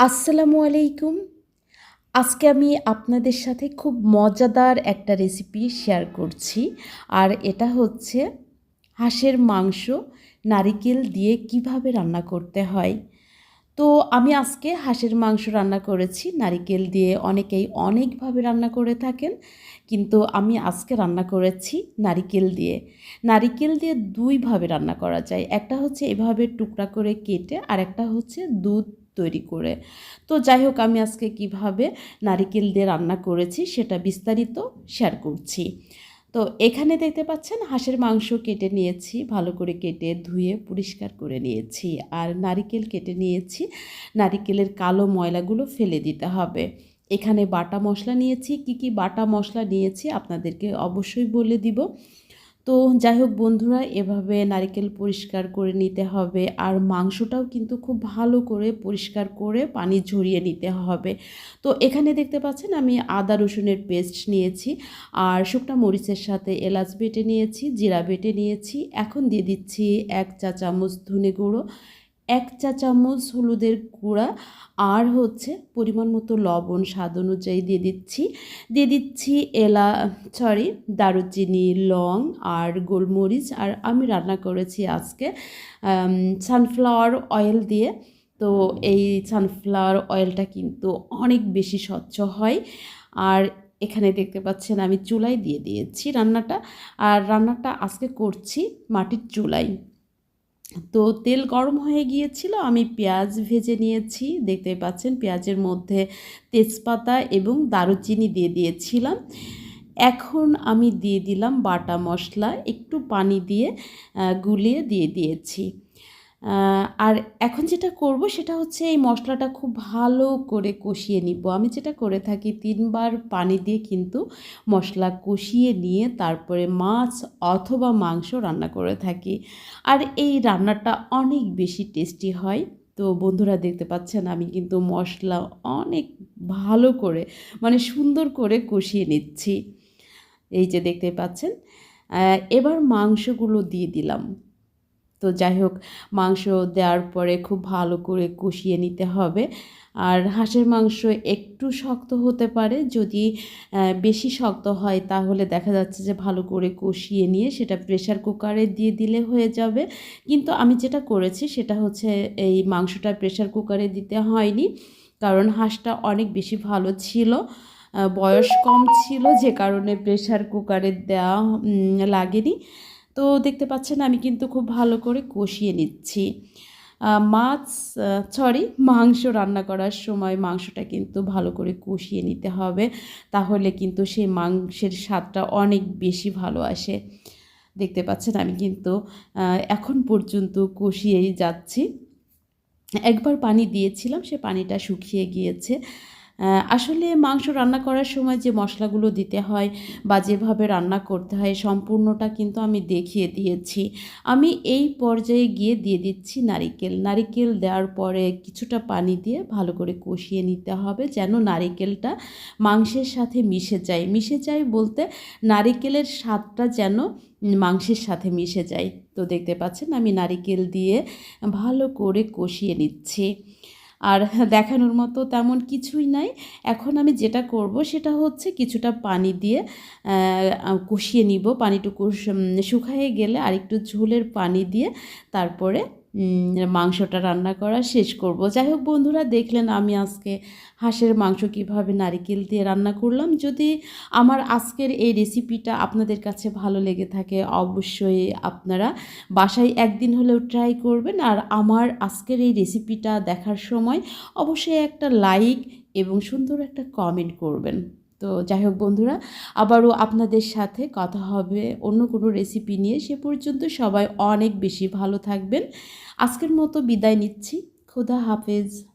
আসসালামু আলাইকুম। আজকে আমি আপনাদের সাথে খুব মজাদার একটা রেসিপি শেয়ার করছি। আর এটা হচ্ছে হাঁসের মাংস নারিকেল দিয়ে কীভাবে রান্না করতে হয়। তো আমি আজকে হাঁসের মাংস রান্না করেছি। নারিকেল দিয়ে অনেকেই অনেকভাবে রান্না করে থাকেন। কিন্তু আমি আজকে রান্না করেছি নারিকেল দিয়ে। নারিকেল দিয়ে দুইভাবে রান্না করা যায়। একটা হচ্ছে এভাবে টুকরা করে কেটে আর একটা হচ্ছে দুধ তৈরি করে। তো যাই হোক, আমি আজকে কীভাবে নারিকেল দিয়ে রান্না করেছি সেটা বিস্তারিত শেয়ার করছি। তো এখানে দেখতে পাচ্ছেন, হাঁসের মাংস কেটে নিয়েছি, ভালো করে কেটে ধুয়ে পরিষ্কার করে নিয়েছি। আর নারিকেল কেটে নিয়েছি, নারিকেলের কালো ময়লাগুলো ফেলে দিতে হবে। এখানে বাটা মশলা নিয়েছি। কি কি বাটা মশলা নিয়েছি আপনাদেরকে অবশ্যই বলে দিব। তো যাই হোক বন্ধুরা, এভাবে নারিকেল পরিষ্কার করে নিতে হবে আর মাংসটাও কিন্তু খুব ভালো করে পরিষ্কার করে পানি ঝরিয়ে নিতে হবে। তো এখানে দেখতে পাচ্ছেন আমি আদা রসুনের পেস্ট নিয়েছি আর শুকনা মরিচের সাথে এলাচ বেটে নিয়েছি, জিরা বেটে নিয়েছি। এখন দিয়ে দিচ্ছি এক চা চামচ ধনে গুঁড়ো এক চা চামচ হলুদের গুঁড়া আর হচ্ছে পরিমাণ মতো লবণ, স্বাদ অনুযায়ী দিয়ে দিচ্ছি। দিয়ে দিচ্ছি এলা সরি দারুচিনি, লং আর গোলমরিচ। আর আমি রান্না করেছি আজকে সানফ্লাওয়ার অয়েল দিয়ে। তো এই সানফ্লাওয়ার অয়েলটা কিন্তু অনেক বেশি স্বচ্ছ হয়। আর এখানে দেখতে পাচ্ছেন আমি চুলাই দিয়ে দিয়েছি রান্নাটা। আর রান্নাটা আজকে করছি মাটির চুলাই তো তেল গরম হয়ে গিয়েছিল, আমি পেঁয়াজ ভেজে নিয়েছি। দেখতে পাচ্ছেন, পেঁয়াজের মধ্যে তেজপাতা এবং দারুচিনি দিয়ে দিয়েছিলাম। এখন আমি দিয়ে দিলাম বাটা মশলা, একটু পানি দিয়ে গুলিয়ে দিয়ে দিয়েছি। আর এখন যেটা করব সেটা হচ্ছে এই মশলাটা খুব ভালো করে কষিয়ে নিব। আমি যেটা করে থাকি তিনবার পানি দিয়ে কিন্তু মশলা কষিয়ে নিয়ে তারপরে মাছ অথবা মাংস রান্না করে থাকি। আর এই রান্নাটা অনেক বেশি টেস্টি হয়। তো বন্ধুরা দেখতে পাচ্ছেন আমি কিন্তু মশলা অনেক ভালো করে মানে সুন্দর করে কষিয়ে নিচ্ছি। এই যে দেখতে পাচ্ছেন এবার মাংসগুলো দিয়ে দিলাম। তো যাই হোক, মাংস দেওয়ার পরে খুব ভালো করে কষিয়ে নিতে হবে। আর হাঁসের মাংস একটু শক্ত হতে পারে, যদি বেশি শক্ত হয় তাহলে দেখা যাচ্ছে যে ভালো করে কষিয়ে নিয়ে সেটা প্রেশার কুকারে দিয়ে দিলে হয়ে যাবে। কিন্তু আমি যেটা করেছি সেটা হচ্ছে এই মাংসটা প্রেশার কুকারে দিতে হয়নি, কারণ হাঁসটা অনেক বেশি ভালো ছিল বয়স কম ছিল, যে কারণে প্রেশার কুকারে দেওয়া লাগেনি। তো দেখতে পাচ্ছেন আমি কিন্তু খুব ভালো করে কষিয়ে নিচ্ছি। মাছ সরি মাংস রান্না করার সময় মাংসটা কিন্তু ভালো করে কষিয়ে নিতে হবে। তাহলে কিন্তু সেই মাংসের স্বাদটা অনেক বেশি ভালো আসে। দেখতে পাচ্ছেন আমি কিন্তু এখন পর্যন্ত কষিয়েই যাচ্ছি। একবার পানি দিয়েছিলাম, সে পানিটা শুকিয়ে গিয়েছে। আসলে মাংস রান্না করার সময় যে মশলাগুলো দিতে হয় বা যেভাবে রান্না করতে হয় সম্পূর্ণটা কিন্তু আমি দেখিয়ে দিয়েছি। আমি এই পর্যায়ে গিয়ে দিয়ে দিচ্ছি নারিকেল। নারিকেল দেওয়ার পরে কিছুটা পানি দিয়ে ভালো করে কষিয়ে নিতে হবে যেন নারিকেলটা মাংসের সাথে মিশে যায়। মিশে যায় বলতে নারিকেলের স্বাদটা যেন মাংসের সাথে মিশে যায়। তো দেখতে পাচ্ছেন আমি নারিকেল দিয়ে ভালো করে কষিয়ে নিচ্ছি। আর দেখানোর মতো তেমন কিছুই নাই। এখন আমি যেটা করব সেটা হচ্ছে কিছুটা পানি দিয়ে কষিয়ে নিব। পানিটুকু শুকায়ে গেলে আর একটু ঝোলের পানি দিয়ে তারপরে মাংসটা রান্না করা শেষ করব। যাই হোক বন্ধুরা, দেখলেন আমি আজকে হাঁসের মাংস কীভাবে নারিকেল দিয়ে রান্না করলাম। যদি আমার আজকের এই রেসিপিটা আপনাদের কাছে ভালো লেগে থাকে, অবশ্যই আপনারা বাসায় একদিন হলেও ট্রাই করবেন। আর আমার আজকের এই রেসিপিটা দেখার সময় অবশ্যই একটা লাইক এবং সুন্দর একটা কমেন্ট করবেন। তো যাই হোক বন্ধুরা, আবারও আপনাদের সাথে কথা হবে অন্য কোনো রেসিপি নিয়ে। সে পর্যন্ত সবাই অনেক বেশি ভালো থাকবেন। আজকের মতো বিদায় নিচ্ছি। খুদা হাফেজ।